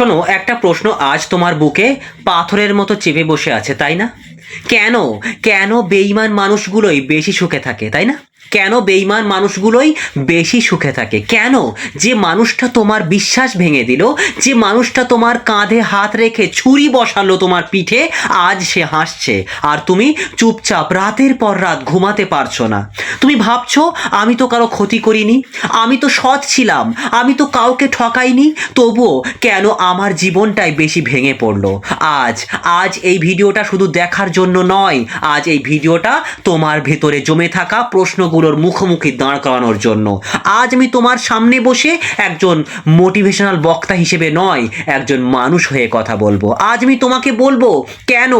শোনো, একটা প্রশ্ন আজ তোমার বুকে পাথরের মতো চেপে বসে আছে, তাই না? কেন? কেন বেইমান মানুষগুলোই বেশি সুখে থাকে, তাই না? কেন বেইমান মানুষগুলোই বেশি সুখে থাকে? কেন? যে মানুষটা তোমার বিশ্বাস ভেঙে দিল, যে মানুষটা তোমার কাঁধে হাত রেখে ছুরি বসালো তোমার পিঠে, আজ সে হাসছে। আর তুমি চুপচাপ রাতের পর রাত ঘুমাতে পারছ না। তুমি ভাবছ, আমি তো কারও ক্ষতি করিনি, আমি তো সৎ ছিলাম, আমি তো কাউকে ঠকাইনি, তবুও কেন আমার জীবনটাই বেশি ভেঙে পড়ল? আজ আজ এই ভিডিওটা শুধু দেখার জন্য নয়, আজ এই ভিডিওটা তোমার ভেতরে জমে থাকা প্রশ্নগুলোর মুখোমুখি দাঁড় করানোর জন্য। আজ আমি তোমার সামনে বসে একজন মোটিভেশনাল বক্তা হিসেবে নয়, একজন মানুষ হয়ে কথা বলব। আজ আমি তোমাকে বলব, কেন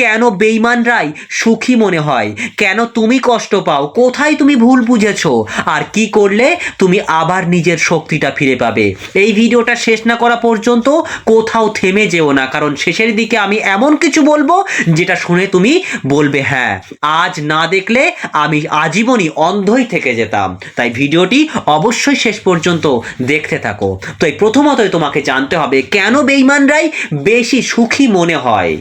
কেন বেইমানরাই সুখী মনে হয়? কেন তুমি কষ্ট পাও? কোথায় তুমি ভুল বুঝেছ? আর কি করলে তুমি আবার নিজের শক্তিটা ফিরে পাবে? এই ভিডিওটা শেষ না করা পর্যন্ত কোথাও থেমে যেও না, কারণ শেষের দিকে আমি এমন কিছু বলব, যেটা শুনে তুমি বলবে হ্যাঁ আজ না দেখলে আমি আজীবনই অন্ধই থেকে যেতাম। তাই ভিডিওটি অবশ্যই শেষ পর্যন্ত দেখতে থাকো। তো এই প্রথমতই তোমাকে জানতে হবে, কেন বেইমানরাই বেশি সুখী মনে হয়?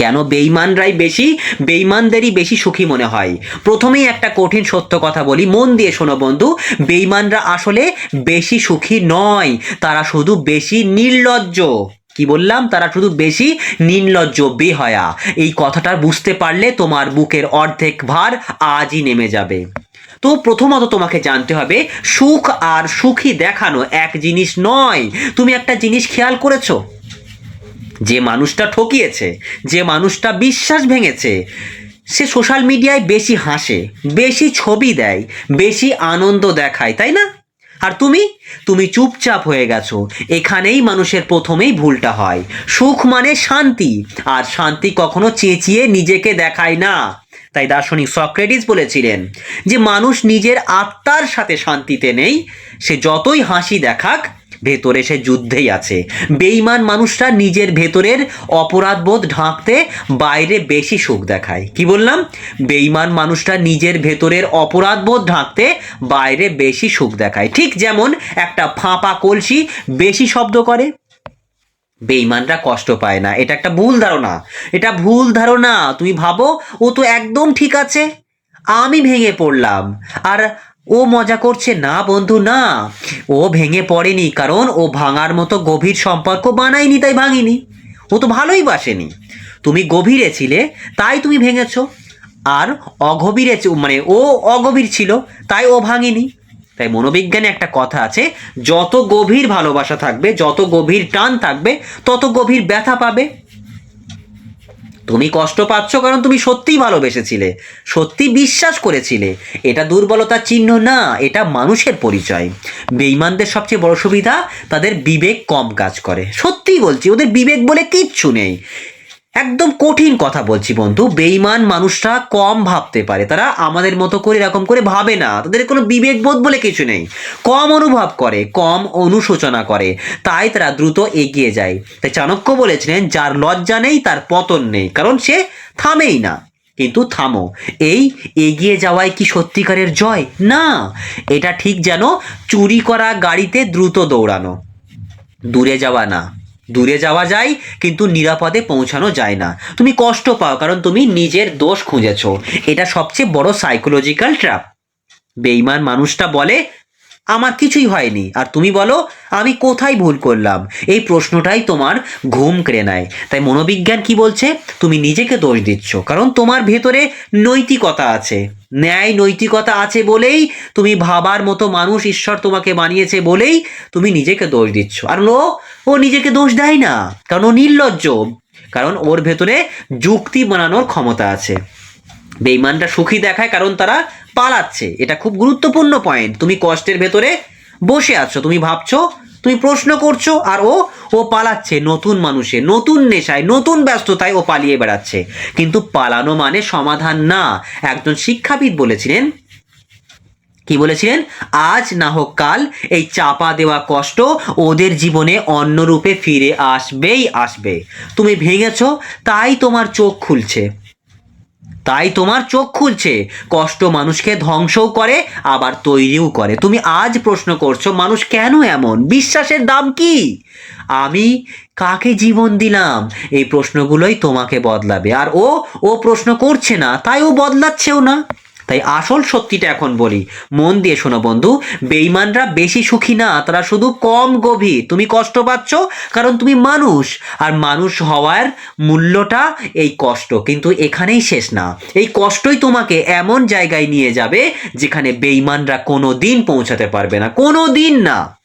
কেন বেইমানরাই বেশি বেইমানদেরই বেশি সুখী মনে হয়? প্রথমেই একটা কঠিন সত্য কথা বলি, মন দিয়ে শোনো বন্ধু বেইমানরা আসলে বেশি সুখী নয়, তারা শুধু বেশি নির্লজ্জ। কি বললাম? তারা শুধু বেশি নির্লজ্জ, বেহয়া। এই কথাটা বুঝতে পারলে তোমার বুকের অর্ধেক ভার আজই নেমে যাবে। তো প্রথমত তোমাকে জানতে হবে, সুখ আর সুখী দেখানো এক জিনিস নয়। তুমি একটা জিনিস খেয়াল করেছ? যে মানুষটা ঠকিয়েছে, যে মানুষটা বিশ্বাস ভেঙেছে, সে সোশ্যাল মিডিয়ায় বেশি হাসে, বেশি ছবি দেয়, বেশি আনন্দ দেখায়, তাই না? আর তুমি? তুমি চুপচাপ হয়ে গেছো। এখানেই মানুষের প্রথমেই ভুলটা হয়। সুখ মানে শান্তি, আর শান্তি কখনো চেঁচিয়ে নিজেকে দেখায় না। তাই দার্শনিক সক্রেটিস বলেছিলেন যে, মানুষ নিজের আত্মার সাথে শান্তিতে নেই, সে যতই হাসি দেখাক ভেতরে সে যুদ্ধেই আছে। বেইমান মানুষরা নিজের ভেতরের অপরাধবোধ ঢাকতে বাইরে বেশি সুখ দেখায়। কি বললাম? বেইমান মানুষরা নিজের ভেতরের অপরাধবোধ ঢাকতে বাইরে বেশি সুখ দেখায়। ঠিক যেমন একটা ফাঁপা কলসি বেশি শব্দ করে। বেইমানরা কষ্ট পায় না। এটা একটা ভুল ধারণা। এটা ভুল ধারণা। তুমি ভাবো, ও তো একদম ঠিক আছে। আমি ভেঙে পড়লাম। আর ও মজা করছে। না বন্ধু, না। ও ভেঙে পড়েনি, কারণ ও ভাঙার মতো গভীর সম্পর্ক বানায়নি, তাই ভাঙিনি। ও তো ভালোই বাসেনি। তুমি গভীরে ছিলে, তাই তুমি ভেঙেছো। আর অগভীরে মানে ও অগভীর ছিল, তাই ও ভাঙিনি। তাই মনোবিজ্ঞানে একটা কথা আছে, যত গভীর ভালোবাসা থাকবে, যত গভীর টান থাকবে, তত গভীর ব্যথা পাবে। তুমি কষ্ট পাচ্ছ কারণ তুমি সত্যিই ভালোবেসেছিলে সত্যি বিশ্বাস করেছিলে। এটা দুর্বলতার চিহ্ন না, এটা মানুষের পরিচয়। বেইমানদের সবচেয়ে বড় সুবিধা, তাদের বিবেক কম কাজ করে। সত্যিই বলছি, ওদের বিবেক বলে কিচ্ছু নেই। একদম কঠিন কথা বলছি বন্ধু। বেইমান মানুষরা কম ভাবতে পারে। তারা আমাদের মতো করে এরকম করে ভাবে না। তাদের কোনো বিবেকবোধ বলে কিছু নেই। কম অনুভব করে, কম অনুশোচনা করে। তাই তারা দ্রুত এগিয়ে যায়। তাই চাণক্য বলেছিলেন, যার লজ্জা নেই, তার পতন নেই। কারণ সে থামেই না। কিন্তু থামো। এই এগিয়ে যাওয়াই কি সত্যিকারের জয়? না। এটা ঠিক যেন চুরি করা গাড়িতে দ্রুত দৌড়ানো। দূরে যাওয়া না। দূরে যাওয়া যায়, কিন্তু নিরাপদে পৌঁছানো যায় না। তুমি কষ্ট পাও, কারণ তুমি নিজের দোষ খুঁজেছ। এটা সবচেয়ে বড় সাইকোলজিক্যাল ট্র্যাপ বেইমান মানুষটা বলে, আমার কিছুই হয়নি। আর তুমি বলো, আমি কোথায় ভুল করলাম? এই প্রশ্নটাই তোমার ঘুম কেড়ে নেয়। তাই মনোবিজ্ঞান কি বলছে? তুমি নিজেকে দোষ দিচ্ছ, কারণ তোমার ভেতরে নৈতিকতা আছে। ন্যায় নৈতিকতা আছে বলেই তুমি ভাবার মতো মানুষ ঈশ্বর তোমাকে বানিয়েছে বলেই তুমি নিজেকে দোষ দিচ্ছ। আর ও ও নিজেকে দোষ দেয় না, কারণ ও নির্লজ্জ। কারণ ওর ভেতরে যুক্তি বানানোর ক্ষমতা আছে। বেইমানরা সুখী দেখায় কারণ তারা পালাচ্ছে। এটা খুব গুরুত্বপূর্ণ পয়েন্ট তুমি কষ্টের ভেতরে বসে আছো, তুমি ভাবছ তুমি প্রশ্ন করছ আর ও ও পালাচ্ছে নতুন মানুষে, নতুন নেশায়, নতুন ব্যস্ততায় ও পালিয়ে বেড়াচ্ছে। কিন্তু পালানো মানে সমাধান না, একজন শিক্ষাবিদ বলেছিলেন। কি বলেছিলেন? আজ না হোক কাল এই চাপা দেওয়া কষ্ট ওদের জীবনে অন্য রূপে ফিরে আসবেই আসবে। তুমি ভেঙেছ, তাই তোমার চোখ খুলছে। তাই তোমার চোখ খুলছে। কষ্ট মানুষকে ধ্বংসও করে, আবার তৈরিও করে। তুমি আজ প্রশ্ন করছ, মানুষ কেন এমন? বিশ্বাসের দাম কি? আমি কাকে জীবন দিলাম? এই প্রশ্নগুলোই তোমাকে বদলাবে। আর ও ও প্রশ্ন করছে না, তাই ও বদলাচ্ছেও না। তাই আসল সত্যিটা এখন বলি। মন দিয়ে শোনো বন্ধু বেইমানরা বেশি সুখী না, তারা শুধু কম গভীর। তুমি কষ্ট পাচ্ছ কারণ তুমি মানুষ, আর মানুষ হওয়ার মূল্যটা এই কষ্ট। কিন্তু এখানেই শেষ না। এই কষ্টই তোমাকে এমন জায়গায় নিয়ে যাবে যেখানে বেইমানরা কোনো দিন পৌঁছাতে পারবে না। কোনো দিন না।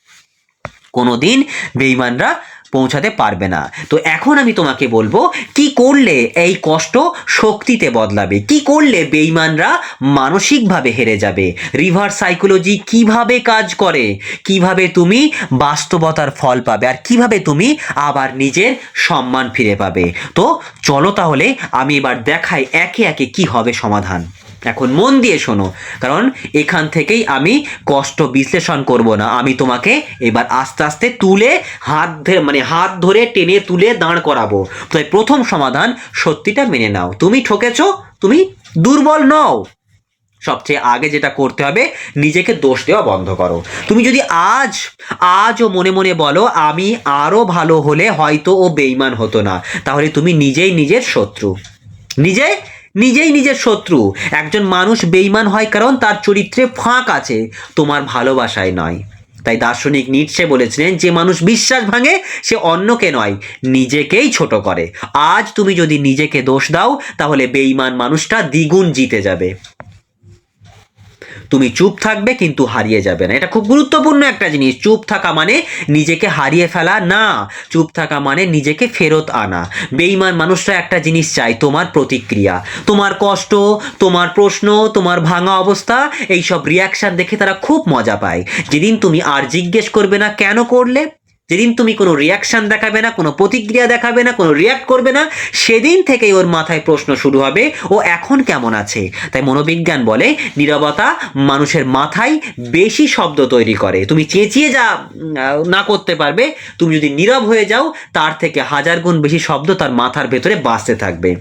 কোনো দিন বেইমানরা পৌঁছাতে পারবে না। তো এখন আমি তোমাকে বলব, কি করলে এই কষ্ট শক্তিতে বদলাবে? কি করলে বেইমানরা মানসিকভাবে হেরে যাবে? রিভার সাইকোলজি কীভাবে কাজ করে? কীভাবে তুমি বাস্তবতার ফল পাবে? আর কীভাবে তুমি আবার নিজের সম্মান ফিরে পাবে? তো চলো তাহলে আমি এবার দেখাই একে একে কি হবে সমাধান। এখন মন দিয়ে শোনো, কারণ এখান থেকেই আমি কষ্ট বিশ্লেষণ করব না। আমি তোমাকে এবার আস্তে আস্তে তুলে হাত ধরে মানে হাত ধরে টেনে তুলে দাঁড় করাবো। তাই প্রথম সমাধান সত্যিটা মেনে নাও। তুমি ঠকেছো, তুমি দুর্বল নও। সবচেয়ে আগে যেটা করতে হবে, নিজেকে দোষ দেওয়া বন্ধ করো। তুমি যদি আজ, আজও মনে মনে বলো, আমি আরও ভালো হলে হয়তো ও বেইমান হতো না। তাহলে তুমি নিজেই নিজের শত্রু। নিজে নিজেই নিজের শত্রু। একজন মানুষ বেইমান হয় কারণ তার চরিত্রে ফাঁক আছে। তোমার ভালোবাসায় নয়। তাই দার্শনিক নিটসে বলেছিলেন, যে মানুষ বিশ্বাস ভাঙে, সে অন্যকে নয়, নিজেকেই ছোট করে। আজ তুমি যদি নিজেকে দোষ দাও, তাহলে বেইমান মানুষটা দ্বিগুণ জিতে যাবে। তুমি চুপ থাকবে কিন্তু হারিয়ে যাবে না। এটা খুব গুরুত্বপূর্ণ একটা জিনিস। চুপ থাকা মানে নিজেকে হারিয়ে ফেলা। না, চুপ থাকা মানে নিজেকে ফেরত আনা। বেইমান মানুষরা একটা জিনিস চায়, তোমার প্রতিক্রিয়া। তোমার কষ্ট, তোমার প্রশ্ন, তোমার ভাঙা অবস্থা, এইসব রিয়াকশান দেখে তারা খুব মজা পায়। যেদিন তুমি আর জিজ্ঞেস করবে না কেন করলে যেদিন তুমি কোনো রিয়াকশন দেখাবে না, কোনো প্রতিক্রিয়া দেখাবে না, কোনো রিয়াক্ট করবে না, সেদিন থেকেই ওর মাথায় প্রশ্ন শুরু হবে, ও এখন কেমন আছে? তাই মনোবিজ্ঞান বলে, নীরবতা মানুষের মাথায় বেশি শব্দ তৈরি করে। তুমি চেঁচিয়ে যা না করতে পারবে। তুমি যদি নীরব হয়ে যাও, তার থেকে হাজার গুণ বেশি শব্দ তার মাথার ভেতরে বাঁচতে থাকবে।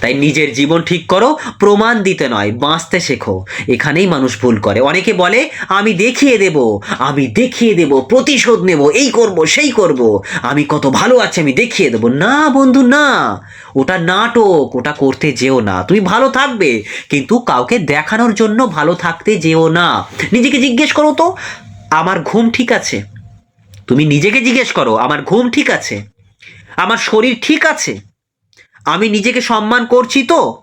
তাই নিজের জীবন ঠিক করো, প্রমাণ দিতে নয়, বাঁচতে শেখো। এখানেই মানুষ ভুল করে। অনেকে বলে, আমি দেখিয়ে দেব, আমি দেখিয়ে দেব, প্রতিশোধ নেব, এই করব, সেই করব। আমি কত ভালো আছি, আমি দেখিয়ে দেব। না, বন্ধু, না। ওটা নাটক, ওটা করতে যেও না। তুমি ভালো থাকবে, কিন্তু কাউকে দেখানোর জন্য ভালো থাকতে যেও না। নিজেকে জিজ্ঞেস করো তো, আমার ঘুম ঠিক আছে? তুমি নিজেকে জিজ্ঞেস করো, আমার ঘুম ঠিক আছে? আমার শরীর ঠিক আছে? আমি নিজেকে সম্মান করছি তো?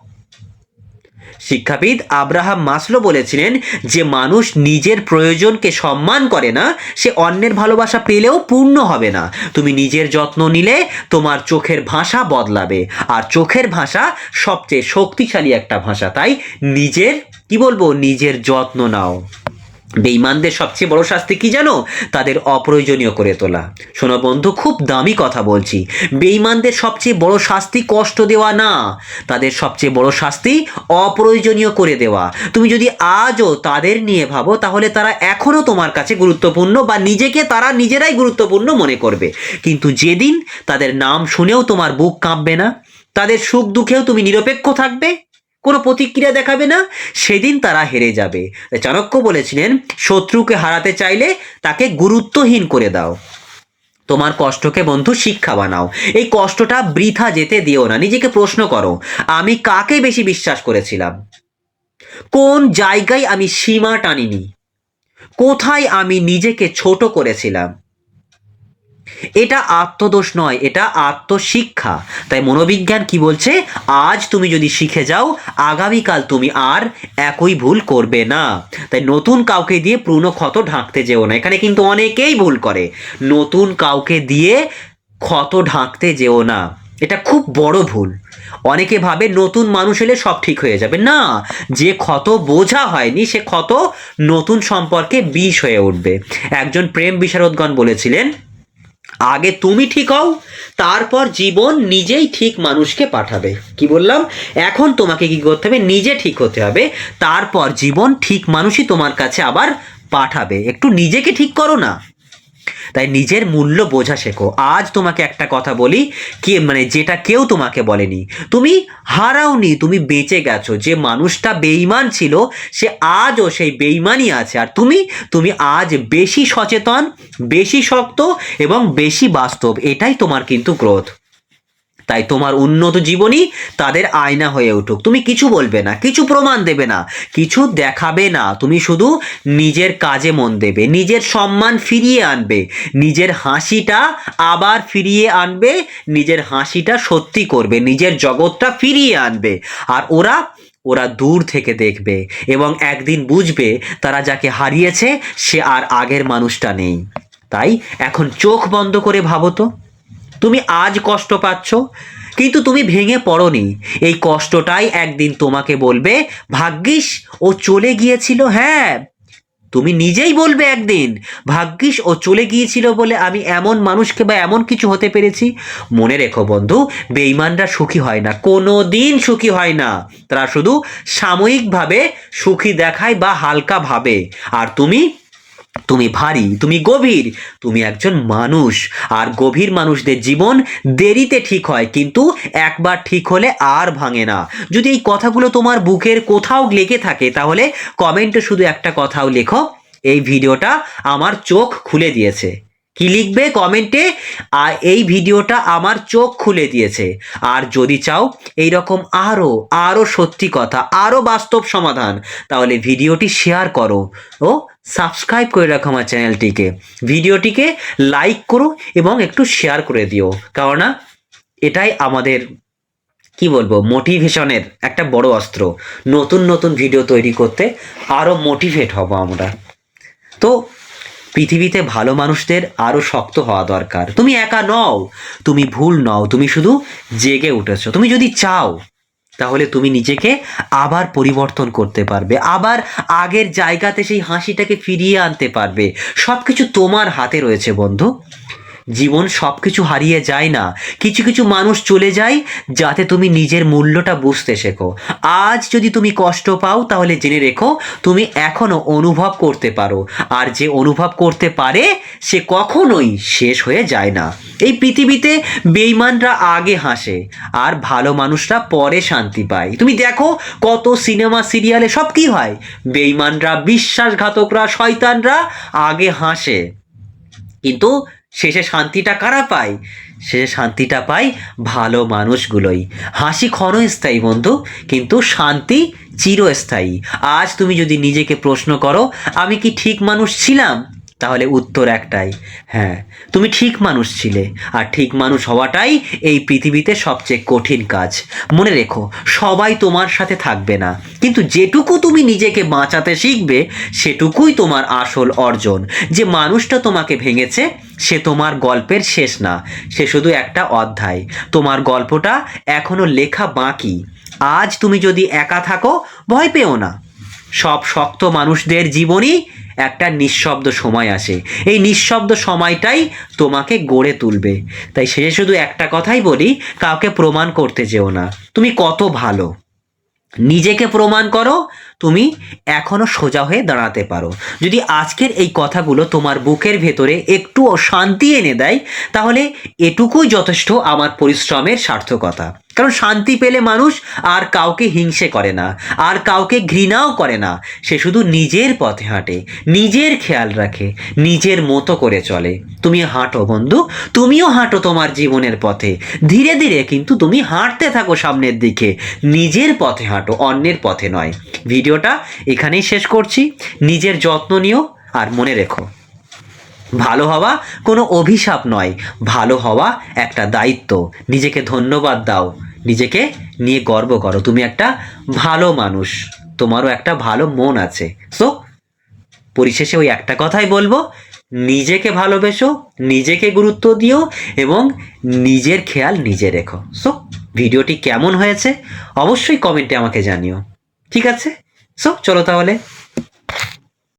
শিক্ষাবিদ আব্রাহাম মাসলো বলেছিলেন যে মানুষ নিজের প্রয়োজনকে সম্মান করে না, সে অন্যের ভালোবাসা পেলেও পূর্ণ হবে না। তুমি নিজের যত্ন নিলে তোমার চোখের ভাষা বদলাবে। আর চোখের ভাষা সবচেয়ে শক্তিশালী একটা ভাষা, তাই নিজের, কি বলব, নিজের যত্ন নাও। বেইমানদের সবচেয়ে বড় শাস্তি কি জানো? তাদের অপ্রয়োজনীয় করে তোলা। শোনো বন্ধু, খুব দামি কথা বলছি। বেইমানদের সবচেয়ে বড় শাস্তি কষ্ট দেওয়া না। তাদের সবচেয়ে বড় শাস্তি অপ্রয়োজনীয় করে দেওয়া। তুমি যদি আজও তাদের নিয়ে ভাবো, তাহলে তারা এখনও তোমার কাছে গুরুত্বপূর্ণ বা নিজেকে তারা নিজেরাই গুরুত্বপূর্ণ মনে করবে। কিন্তু যেদিন তাদের নাম শুনেও তোমার বুক কাঁপবে না, তাদের সুখ দুঃখেও তুমি নিরপেক্ষ থাকবে। কোনো প্রতিক্রিয়া দেখাবে না, সেদিন তারা হেরে যাবে। চাণক্য বলেছিলেন, শত্রুকে হারাতে চাইলে তাকে গুরুত্বহীন করে দাও। তোমার কষ্টকে বন্ধু শিক্ষা বানাও। এই কষ্টটা বৃথা যেতে দিও না। নিজেকে প্রশ্ন করো, আমি কাকে বেশি বিশ্বাস করেছিলাম? কোন জায়গায় আমি সীমা টানিনি? কোথায় আমি নিজেকে ছোট করেছিলাম? এটা আত্মদোষ নয়, এটা আত্মশিক্ষা। তাই মনোবিজ্ঞান কি বলছে? আজ তুমি যদি শিখে যাও, আগামীকাল তুমি আর একই ভুল করবে না। তাই নতুন কাউকে দিয়ে পুরনো ক্ষত ঢাকতে যেও না। এখানে কিন্তু অনেকেই ভুল করে। নতুন কাউকে দিয়ে ক্ষত ঢাকতে যেও না। এটা খুব বড় ভুল। অনেকে ভাবে নতুন মানুষ এলে সব ঠিক হয়ে যাবে। না, যে ক্ষত বোঝা হয়নি, সে ক্ষত নতুন সম্পর্কে বিষ হয়ে উঠবে। একজন প্রেম বিশারদগণ বলেছিলেন আগে তুমি ঠিক হও, তারপর জীবন নিজেই ঠিক মানুষকে পাঠাবে। কি বললাম? এখন তোমাকে কি করতে হবে? নিজে ঠিক হতে হবে, তারপর জীবন ঠিক মানুষই তোমার কাছে আবার পাঠাবে। একটু নিজেকে ঠিক করো না। তাই নিজের মূল্য বোঝা শেখো। আজ তোমাকে একটা কথা বলি, কি মানে যেটা কেউ তোমাকে বলেনি। তুমি হারাওনি, তুমি বেঁচে গেছো। যে মানুষটা বেইমান ছিল, সে আজও সেই বেইমানই আছে। আর তুমি তুমি আজ বেশি সচেতন, বেশি শক্ত এবং বেশি বাস্তব। এটাই তোমার কিন্তু গ্রোথ। তাই তোমার উন্নত জীবনই তাদের আয়না হয়ে উঠুক। তুমি কিছু বলবে না, কিছু প্রমাণ দেবে না, কিছু দেখাবে না। তুমি শুধু নিজের কাজে মন দেবে, নিজের সম্মান ফিরিয়ে আনবে, নিজের হাসিটা আবার ফিরিয়ে আনবে, নিজের হাসিটা সত্যি করবে, নিজের জগৎটা ফিরিয়ে আনবে। আর ওরা ওরা দূর থেকে দেখবে এবং একদিন বুঝবে তারা যাকে হারিয়েছে সে আর আগের মানুষটা নেই। তাই এখন চোখ বন্ধ করে ভাবো তো। তুমি আজ কষ্ট পাচ্ছ, কিন্তু তুমি ভেঙে পড়নি। এই কষ্টটাই একদিন তোমাকে বলবে, ভাগ্যিস ও চলে গিয়েছিল। হ্যাঁ তুমি নিজেই বলবে একদিন, ভাগ্যিস ও চলে গিয়েছিল বলে আমি এমন মানুষকে বা এমন কিছু হতে পেরেছি। মনে রেখো বন্ধু বেইমানরা সুখী হয় না কোনো দিন সুখী হয় না। তারা শুধু সাময়িকভাবে সুখী দেখায় বা হালকা ভাবে। আর তুমি তুমি ভারী, তুমি গভীর, তুমি একজন মানুষ। আর গভীর মানুষদের জীবন দেরিতে ঠিক হয়, কিন্তু একবার ঠিক হলে আর ভাঙে না। যদি এই কথাগুলো তোমার বুকের কোথাও লেগে থাকে, তাহলে কমেন্টে শুধু একটা কথাও লেখো, এই ভিডিওটা আমার চোখ খুলে দিয়েছে। কি লিখবে কমেন্টে আর এই ভিডিওটা আমার চোখ খুলে দিয়েছে। আর যদি চাও এই রকম আরও আরও সত্যি কথা আরও বাস্তব সমাধান, তাহলে ভিডিওটি শেয়ার করো। ও সাবস্ক্রাইব করে রাখো আমার চ্যানেলটিকে ভিডিওটিকে লাইক করো এবং একটু শেয়ার করে দিও। কেননা এটাই আমাদের, কি বলব মোটিভেশনের একটা বড় অস্ত্র। নতুন নতুন ভিডিও তৈরি করতে আরও মোটিভেট হব আমরা। তো পৃথিবীতে ভালো মানুষদের আরও শক্ত হওয়া দরকার। তুমি একা নও, তুমি ভুল নও, তুমি শুধু জেগে উঠেছো। তুমি যদি চাও, তাহলে তুমি নিজেকে আবার পরিবর্তন করতে পারবে। আবার আগের জায়গাতে সেই হাসিটাকে ফিরিয়ে আনতে পারবে। সব কিছু তোমার হাতে রয়েছে, বন্ধু। জীবন সব কিছু হারিয়ে যায় না। কিছু কিছু মানুষ চলে যায় যাতে তুমি নিজের মূল্যটা বুঝতে শেখো। আজ যদি তুমি কষ্ট পাও, তাহলে জেনে রেখো, তুমি এখনও অনুভব করতে পারো। আর যে অনুভব করতে পারে, সে কখনোই শেষ হয়ে যায় না। এই পৃথিবীতে বেইমানরা আগে হাসে, আর ভালো মানুষরা পরে শান্তি পায়। তুমি দেখো কত সিনেমা, সিরিয়ালে সব কি হয়। বেইমানরা বিশ্বাসঘাতকরা, শয়তানরা আগে হাসে। কিন্তু শেষে শান্তিটা কারা পায়? শেষে শান্তিটা পায় ভালো মানুষগুলোই। হাসি ক্ষণস্থায়ী বন্ধু, কিন্তু শান্তি চিরস্থায়ী। আজ তুমি যদি নিজেকে প্রশ্ন করো, আমি কি ঠিক মানুষ ছিলাম? তাহলে উত্তর একটাই হ্যাঁ। তুমি ঠিক মানুষ ছিলে, আর ঠিক মানুষ হওয়াটাই এই পৃথিবীতে সবচেয়ে কঠিন কাজ। মনে রেখো, সবাই তোমার সাথে থাকবে না। কিন্তু যেটুকু তুমি নিজেকে বাঁচাতে শিখবে, সেটুকুই তোমার আসল অর্জন। যে মানুষটা তোমাকে ভেঙেছে, সে তোমার গল্পের শেষ না। সে শুধু একটা অধ্যায়। তোমার গল্পটা এখনও লেখা বাকি। আজ তুমি যদি একা থাকো, ভয় পেও না। সব শক্ত মানুষদের জীবনই একটা নিঃশব্দ সময় আসে। এই নিঃশব্দ সময়টাই তোমাকে গড়ে তুলবে। তাই শেষে শুধু একটা কথাই বলি, কাউকে প্রমাণ করতে যেও না। তুমি কত ভালো। নিজেকে প্রমাণ করো, তুমি এখনও সোজা হয়ে দাঁড়াতে পারো। যদি আজকের এই কথাগুলো তোমার বুকের ভেতরে একটুও শান্তি এনে দেয়, তাহলে এটুকুই যথেষ্ট আমার পরিশ্রমের সার্থকতা। কারণ শান্তি পেলে মানুষ আর কাউকে হিংসে করে না, আর কাউকে ঘৃণাও করে না। সে শুধু নিজের পথে হাঁটে, নিজের খেয়াল রাখে, নিজের মতো করে চলে। তুমি হাঁটো বন্ধু, তুমিও হাঁটো তোমার জীবনের পথে। ধীরে ধীরে কিন্তু তুমি হাঁটতে থাকো সামনের দিকে। নিজের পথে হাঁটো, অন্যের পথে নয়। ভিডিওটা এখানেই শেষ করছি। নিজের যত্ন নিও আর মনে রেখো। ভালো হওয়া কোনো অভিশাপ নয়, ভালো হওয়া একটা দায়িত্ব। নিজেকে ধন্যবাদ দাও। নিজেকে নিয়ে গর্ব করো। তুমি একটা ভালো মানুষ। তোমারও একটা ভালো মন আছে। সো পরিশেষে ওই একটা কথাই বলব, নিজেকে ভালোবেসো, নিজেকে গুরুত্ব দিও এবং নিজের খেয়াল নিজে রেখো। সো ভিডিওটি কেমন হয়েছে? অবশ্যই কমেন্টে আমাকে জানিও। ঠিক আছে? সো চলো তাহলে।